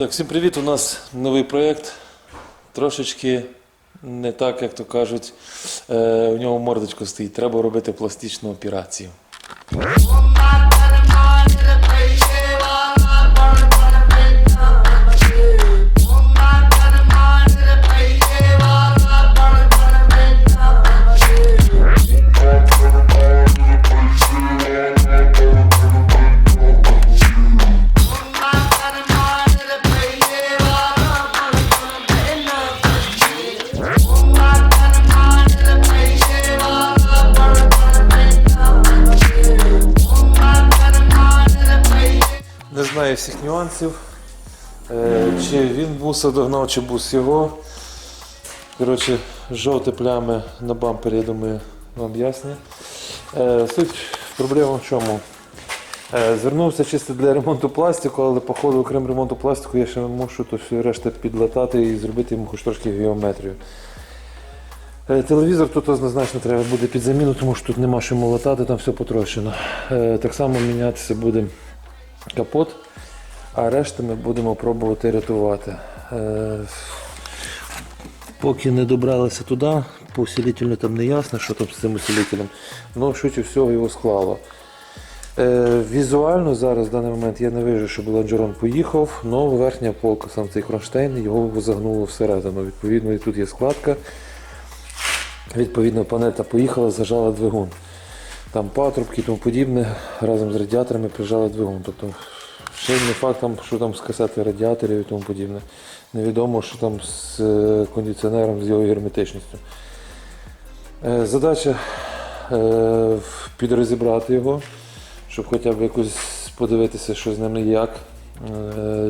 Так, всім привіт! У нас новий проєкт. Трошечки не так, як то кажуть, е, у нього мордочка стоїть. Треба робити пластичну операцію. Не знаю всіх нюансів. Е, Чи він буса догнав, чи бус його. Коротше, жовті плями на бампері, я думаю, вам ясні. Е, Суть проблема в чому? Е, Звернувся чисто для ремонту пластику, але по ходу, окрім ремонту пластику, я ще мушу то все решта підлатати і зробити йому хоч трошки геометрію. Телевізор тут однозначно треба буде під заміну, тому що тут нема що латати, там все потрощено. Так само мінятися буде капот, а решту ми будемо пробувати рятувати. Е, Поки не добралися туди, по усилителю там не ясно, що там з цим усилителем, але швидше всього його склало. Е, візуально зараз в даний момент я не вижу, щоб лонжерон поїхав, але верхня полка, сам цей кронштейн, його загнуло всередину. Відповідно, і тут є складка. Відповідно, панета поїхала, зажала двигун. Там патрубки і тому подібне, разом з радіаторами прижали двигун. Тобто ще не факт, що там з касети радіаторів і тому подібне. Невідомо, що там з е, кондиціонером, з його герметичністю. Е, Задача е, підрозібрати його, щоб хоча б якось подивитися, що з ним не як,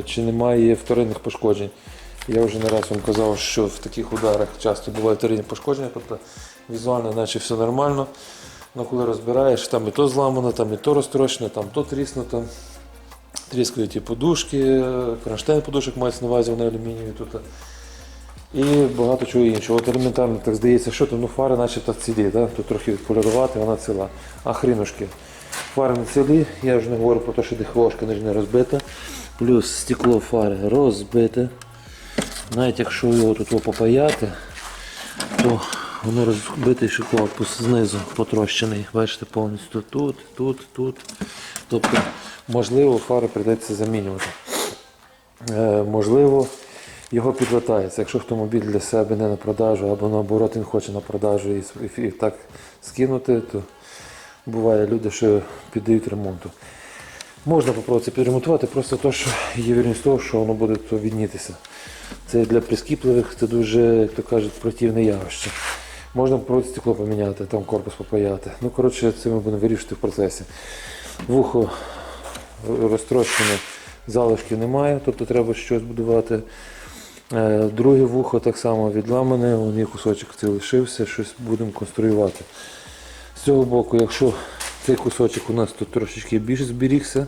чи немає вторинних пошкоджень. Я вже не раз вам казав, що в таких ударах часто бувають вторинні пошкодження, тобто візуально наче все нормально. Ну, коли розбираєш, там і то зламано, там і то розтрощено, там то тріснуто. Тріскають і подушки, кронштейн подушок мається на увазі, вони алюмінієві тут. І багато чого іншого. От елементарно так здається, що то ну фари начебто цілі, да? тут трохи відполірувати, вона ціла. А хрінушки. Фари не цілі, я вже не говорю про те, що дихлошка не розбита. Плюс стекло фари розбите. Навіть якщо його тут попаяти, то воно розбитий корпус знизу потрощений. Бачите, повністю тут, тут, тут. Тобто, можливо, фари прийдеться замінювати. Е, можливо, його підлатається. Якщо автомобіль для себе не на продажу, або наоборот він хоче на продажу і, і, і так скинути, то буває люди, що піддають ремонту. Можна попробувати підремонтувати, просто то, що є вірність того, що воно буде віднітися. Це для прискіпливих, це дуже, як то кажуть, противне явище. Можна попробувати стекло поміняти, там корпус попаяти. Ну, коротше, це ми будемо вирішити в процесі. Вухо розтрощене, залишків немає, тобто треба щось будувати. Е, Друге вухо так само відламане, вон є кусочок цей лишився, щось будемо конструювати. З цього боку, якщо цей кусочок у нас тут трошечки більш зберігся,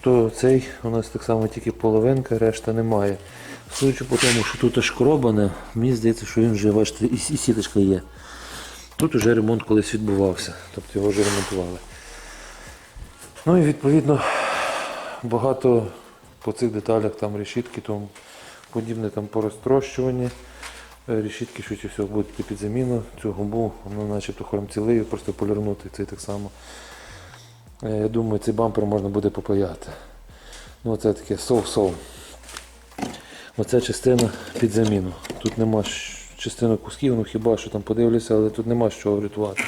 то цей у нас так само тільки половинка, решта немає. Судячи по тому, що тут аж коробане, мені здається, що він вже, бачите, і, сіточка є. Тут вже ремонт колись відбувався, тобто його вже ремонтували. Ну і відповідно багато по цих деталях там решітки, тому подібне там по розтрощуванні. Е, Решітки швидше всього будуть під заміну. Цю губу, воно начебто хромцілею, просто полірнути цей так само. Е, Я думаю, цей бампер можна буде попаяти. Ну, це таке сов-сов. Оця частина під заміну. Тут нема частини кусків, ну хіба що там подивлюся, але тут нема чого врятувати.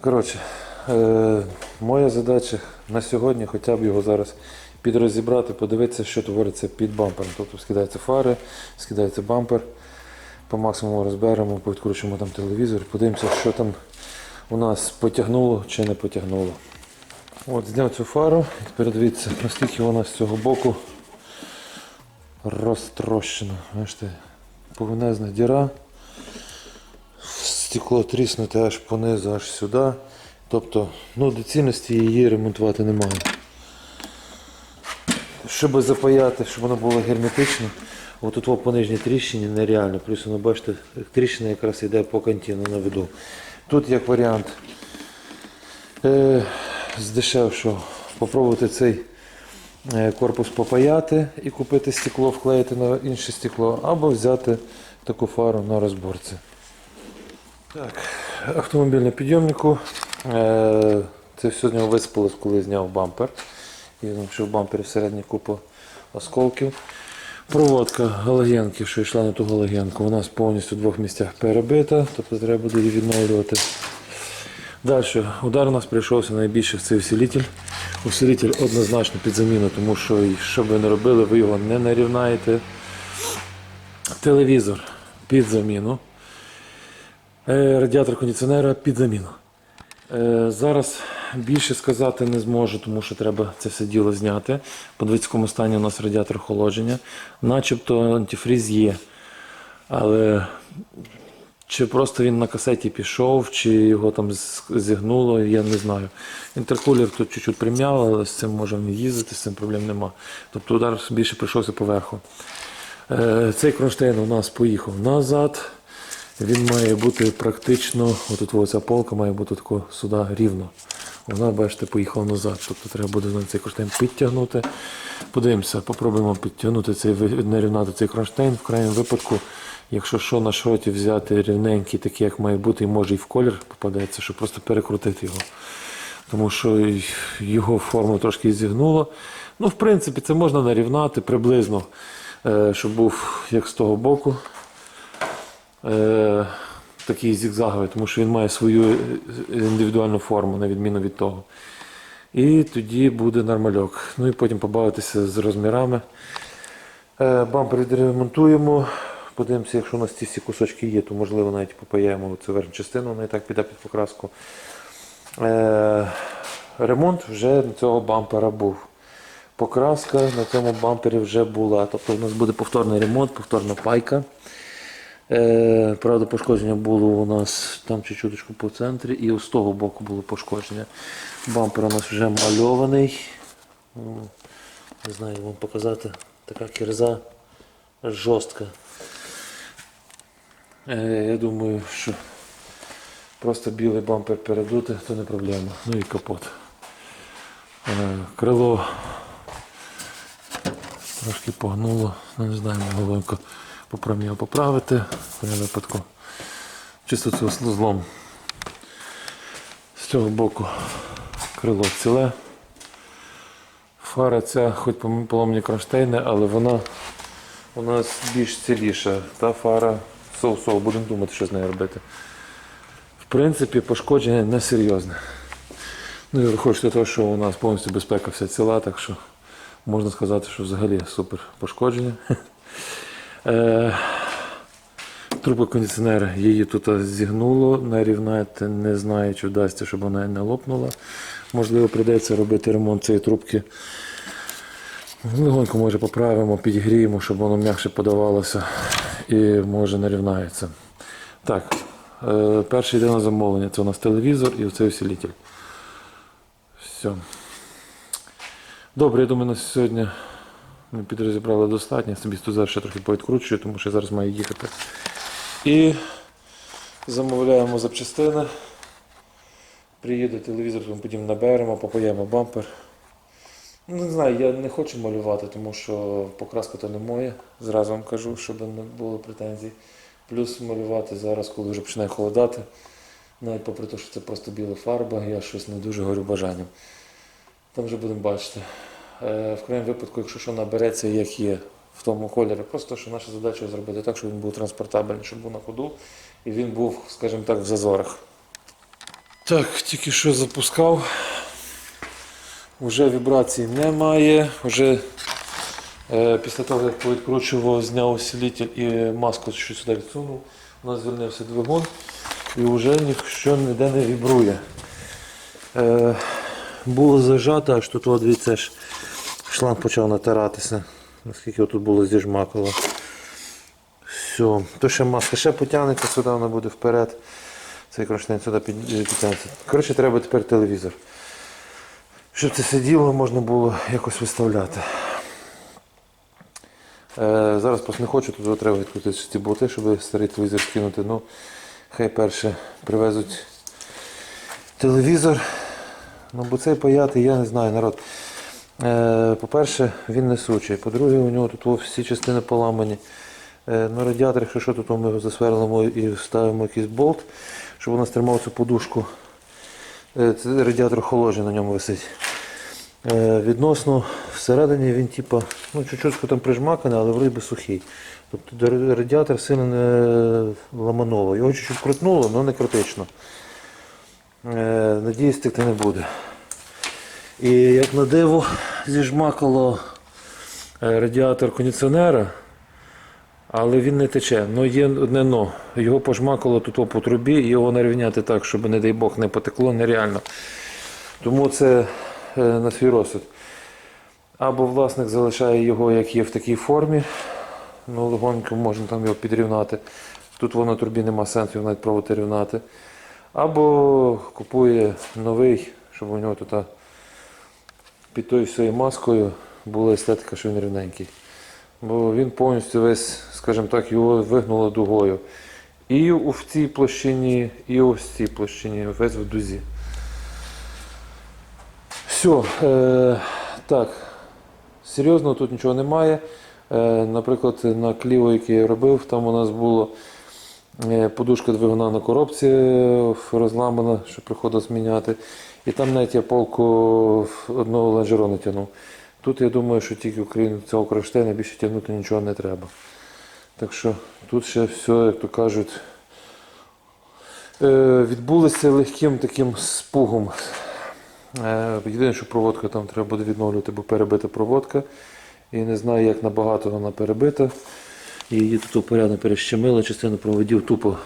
Коротше, е, моя задача на сьогодні хоча б його зараз підрозібрати, подивитися, що твориться під бампером. Тобто скидається фари, скидається бампер, по максимуму розберемо, підкручуємо там телевізор, подивимося, що там у нас потягнуло чи не потягнуло. От, зняв цю фару тепер дивіться, наскільки вона з цього боку розтрощена. Бачите, повнезна діра. Стекло тріснуте аж понизу, аж сюди. Тобто, ну, доцільності її ремонтувати немає. Щоб запаяти, щоб воно було герметично, отут по нижній тріщині нереально. Плюс воно, бачите, тріщина якраз йде по кантину на виду. Тут як варіант. Е, здешевшого попробувати цей е, корпус попаяти і купити стекло, вклеїти на інше стекло, або взяти таку фару на розборці. Так, автомобіль на підйомнику. Е, Це все з нього висипалось, коли зняв бампер. І він що в бампері всередині купа осколків. Проводка галогенки, що йшла на ту галогенку, вона повністю в двох місцях перебита, тобто треба буде її відновлювати. Далі, удар у нас прийшовся найбільше в цей усилитель. Усилитель однозначно під заміну, тому що що б ви не робили, ви його не нарівнаєте. Телевізор під заміну. Е, Радіатор кондиціонера під заміну. Е, Зараз більше сказати не зможу, тому що треба це все діло зняти. Подивіться, в якому стані у нас радіатор охолодження. Начебто антифріз є. Але чи просто він на касеті пішов, чи його там зігнуло, я не знаю. Інтеркулер тут чуть-чуть прим'яв, але з цим можемо їздити, з цим проблем нема. Тобто удар більше прийшовся поверху. Е, Цей кронштейн у нас поїхав назад. Він має бути практично, отут ось ця полка має бути тако сюди рівно. Вона, бачите, поїхала назад. Тобто треба буде цей кронштейн підтягнути. Подивимося, попробуємо підтягнути цей нарівнати цей кронштейн. В крайньому випадку, якщо що на шроті взяти рівненький, такий, як має бути, і може і в колір попадеться, щоб просто перекрутити його. Тому що його форму трошки зігнуло. Ну, в принципі, це можна нарівнати приблизно, е, щоб був як з того боку е, такий зігзаговий, тому що він має свою індивідуальну форму, на відміну від того. І тоді буде нормальок. Ну і потім побавитися з розмірами. Е, бампер відремонтуємо. Подивимося, якщо у нас ці всі кусочки є, то можливо навіть попаяємо цю верхню частину, вона і так піде під покраску. Е, ремонт вже цього бампера був. Покраска на цьому бампері вже була. Тобто у нас буде повторний ремонт, повторна пайка. Е, правда, пошкодження було у нас там чуть-чуточку по центрі і з того боку було пошкодження. Бампер у нас вже мальований. Ну, Не знаю, вам показати. Така кірза жорстка. Е, я думаю, що просто білий бампер передути, то не проблема. Ну і капот. Е, крило трошки погнуло, ну, не знаю, головенько попробуємо його поправити в випадку. Чисто це злом. З цього боку крило ціле. Фара ця, хоч поломані кронштейни, але вона у нас більш ціліша. Та фара соу-соу, будемо думати, що з нею робити. В принципі, пошкодження не серйозне. Ну і враховуючи того, що у нас повністю безпека вся ціла, так що можна сказати, що взагалі супер пошкодження. Е, Трубка кондиціонера її тут зігнуло, нарівняти не знаю, чи вдасться, щоб вона не лопнула. Можливо, прийдеться робити ремонт цієї трубки. Легонько може поправимо, підігріємо, щоб воно м'якше подавалося і може нарівнається. Так, е, перше йде на замовлення. Це у нас телевізор і оцей усилитель. Все. Добре, я думаю, на сьогодні ми підрозібрали достатньо. Я собі зараз ще трохи повідкручую, тому що я зараз маю їхати. І замовляємо запчастини. Приїде телевізор, тому потім наберемо, попаємо бампер. Ну, Не знаю, я не хочу малювати, тому що покраска то не моя. Зразу вам кажу, щоб не було претензій. Плюс малювати зараз, коли вже починає холодати. Навіть попри те, що це просто біла фарба, я щось не дуже горю бажанням. Там вже будемо бачити. Е, В крайньому випадку, якщо що набереться, як є в тому кольорі, просто що наша задача зробити так, щоб він був транспортабельний, щоб був на ходу і він був, скажімо так, в зазорах. Так, тільки що запускав. Вже вібрацій немає. Вже е, після того, як повідкручував, зняв усилитель і маску що сюди відсунув, у нас звільнився двигун і вже ніщо ніде не вібрує. Е, було зажато, аж тут, дивіться, шланг почав натиратися. Наскільки тут було зіжмакало. Все. То ще маска ще потягнеться сюди, вона буде вперед. Цей кронштейн сюди під- підтягнеться. Коротше, треба тепер телевізор. Щоб це сиділо, можна було якось виставляти. Е, зараз просто не хочу, тут треба відкрутити ці болти, щоб старий телевізор скинути. Ну, хай перше привезуть телевізор, Ну, бо цей паятий, я не знаю, народ. Е, по-перше, він несучий. По-друге, у нього тут всі частини поламані. Е, ну, радіатор, якщо що, то ми його засверлимо і вставимо якийсь болт, щоб у нас цю подушку. Е, радіатор охолоджений на ньому висить. Е, відносно всередині він типа, ну, чуть-чуть там прижмаканий, але вроді би сухий. Тобто радіатор сильно не ламануло. Його чуть-чуть крутнуло, але не критично. Е, надіюсь, текти не буде. І як на диво зіжмакало е, радіатор кондиціонера, але він не тече. Ну є одне но. Його пожмакало тут по трубі його нарівняти так, щоб, не дай Бог, не потекло, нереально. Тому це на свій розсуд. Або власник залишає його, як є в такій формі. Ну, легонько можна там його підрівнати. Тут воно трубі нема сенсу його навіть пробувати рівнати. Або купує новий, щоб у нього тут під тою всією маскою була естетика, що він рівненький. Бо він повністю весь, скажімо так, його вигнуло дугою. І в цій площині, і ось в цій площині, весь в дузі. Все. Е, так. Серйозно тут нічого немає. Е, наприклад, на кліво, який я робив, там у нас було е, подушка двигуна на коробці е, розламана, що приходилось міняти. І там навіть я полку одного лонжерону тягнув. Тут я думаю, що тільки окрім цього кронштейна більше тягнути нічого не треба. Так що тут ще все, як то кажуть, е, відбулося легким таким спугом. Е, Єдине, що проводка там треба буде відновлювати, бо перебита проводка. І не знаю, як набагато вона перебита. Її тут порядно перещемило, частину проводів тупо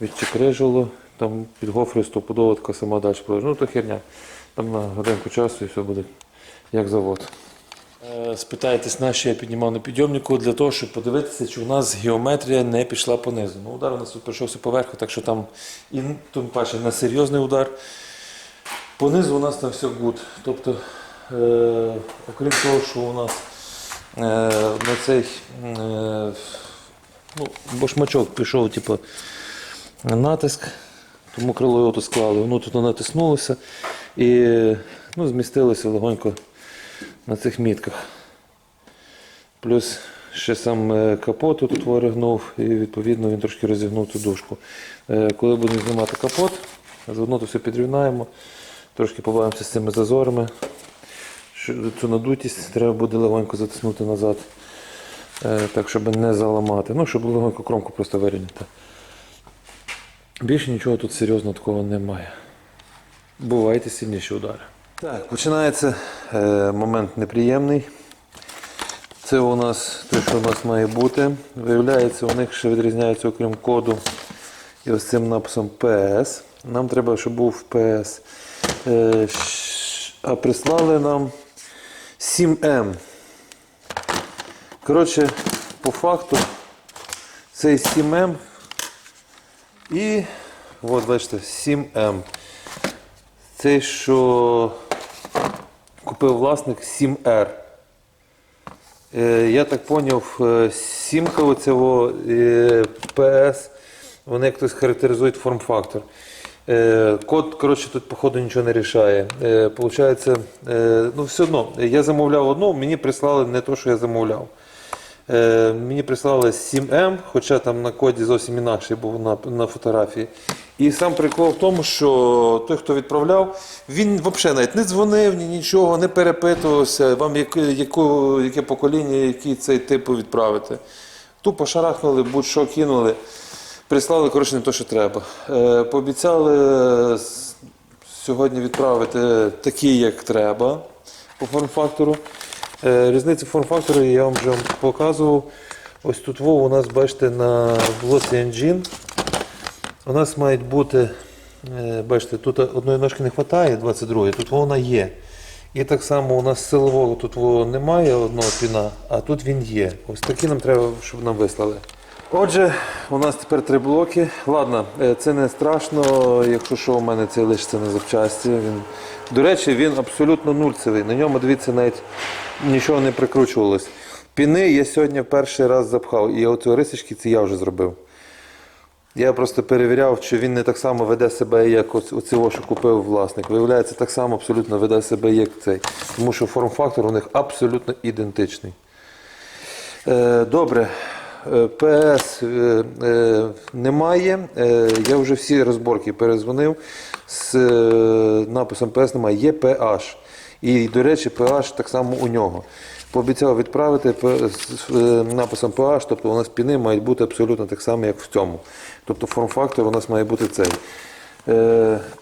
відчекрежило. Там під гофрою стопудово така сама далі продовжує. Ну, то херня. Там на годинку часу і все буде як завод. Е, Спитаєтесь, на що я піднімав на підйомнику для того, щоб подивитися, чи у нас геометрія не пішла понизу. Ну, удар у нас тут прийшовся поверху, так що там і тим паче на серйозний удар. Понизу у нас там все гуд. Тобто, е, окрім того, що у нас е, на цей е, ну, башмачок пішов, типу, натиск, тому крило його тут склали, воно тут натиснулося і ну, змістилося легонько на цих мітках. Плюс ще сам е, капот тут воригнув і відповідно він трошки розігнув цю дужку. Е, Коли будемо знімати капот, заодно то все підрівнаємо, трошки побавимося з цими зазорами. Цю надутість треба буде легонько затиснути назад, е, так, щоб не заламати. Ну, щоб легонько кромку просто вирівняти. Більше нічого тут серйозного такого немає. Бувайте сильніші удари. Так, починається е, момент неприємний. Це у нас те, що у нас має бути. Виявляється, у них ще відрізняється, окрім коду і ось цим написом PS. Нам треба, щоб був PS. Е, а прислали нам 7M. Коротше, по факту, цей 7M і от бачите, 7M. Цей, що купив власник 7R. Е, Я так зрозумів, сімка оцього е, PS, вони хтось характеризують форм-фактор. Е, Код, коротше, тут, походу, нічого не рішає. Е, Получається, е, ну все одно, я замовляв одну, мені прислали не те, що я замовляв. Мені прислали 7М, хоча там на коді зовсім інакший був на, на фотографії. І сам прикол в тому, що той, хто відправляв, він взагалі навіть не дзвонив, ні нічого, не перепитувався, вам яке, яку, яке покоління, який цей тип відправити. Тупо шарахнули, будь-що кинули, прислали коротше, не те, що треба. Е, Пообіцяли сьогодні відправити такі, як треба по форм-фактору. Е, Різницю форм-фактору я вам вже показував. Ось тут во, у нас, бачите, на блоці Engine. У нас мають бути, е, бачите, тут одної ножки не вистачає, 22 тут вона є. І так само у нас силового тут немає одного піна, а тут він є. Ось такі нам треба, щоб нам вислали. Отже, у нас тепер три блоки. Ладно, е, це не страшно, якщо що, у мене це лишиться на запчасті. Він... До речі, він абсолютно нульцевий. На ньому, дивіться, навіть нічого не прикручувалось. Піни я сьогодні перший раз запхав. І оці рисочки це я вже зробив. Я просто перевіряв, чи він не так само веде себе, як оц- оцього, що купив власник. Виявляється, так само абсолютно веде себе, як цей. Тому що форм-фактор у них абсолютно ідентичний. Е, Добре. Е, ПС е, е, немає. Я вже всі розборки перезвонив. З написом ПС немає. Є PH. І, до речі, PH так само у нього. Пообіцяв відправити з написом PH, тобто у нас піни мають бути абсолютно так само, як в цьому. Тобто форм-фактор у нас має бути цей.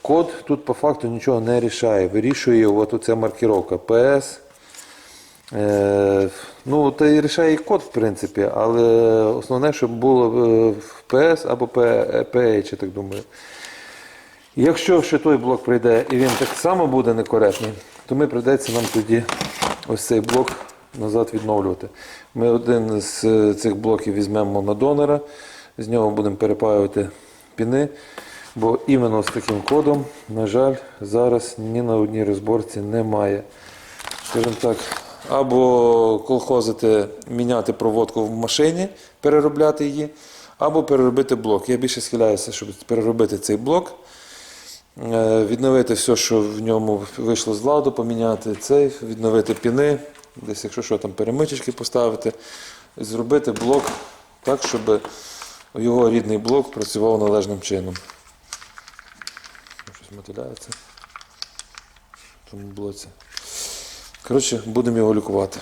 Код тут по факту нічого не рішає. Вирішує от оця маркіровка PS. Та й рішає і код, в принципі, але основне, щоб було в PS або PH, я так думаю. Якщо ще той блок прийде і він так само буде некоректний, то ми прийдеться нам тоді ось цей блок назад відновлювати. Ми один з е, цих блоків візьмемо на донора, з нього будемо перепаювати піни, бо іменно з таким кодом, на жаль, зараз ні на одній розборці немає. Скажімо так, або колхозити, міняти проводку в машині, переробляти її, або переробити блок. Я більше схиляюся, щоб переробити цей блок. Е, Відновити все, що в ньому вийшло з ладу, поміняти цей, відновити піни, десь, якщо що, там перемичечки поставити, зробити блок так, щоб його рідний блок працював належним чином. Щось мотиляється в тому блоці. Коротше, будемо його лікувати.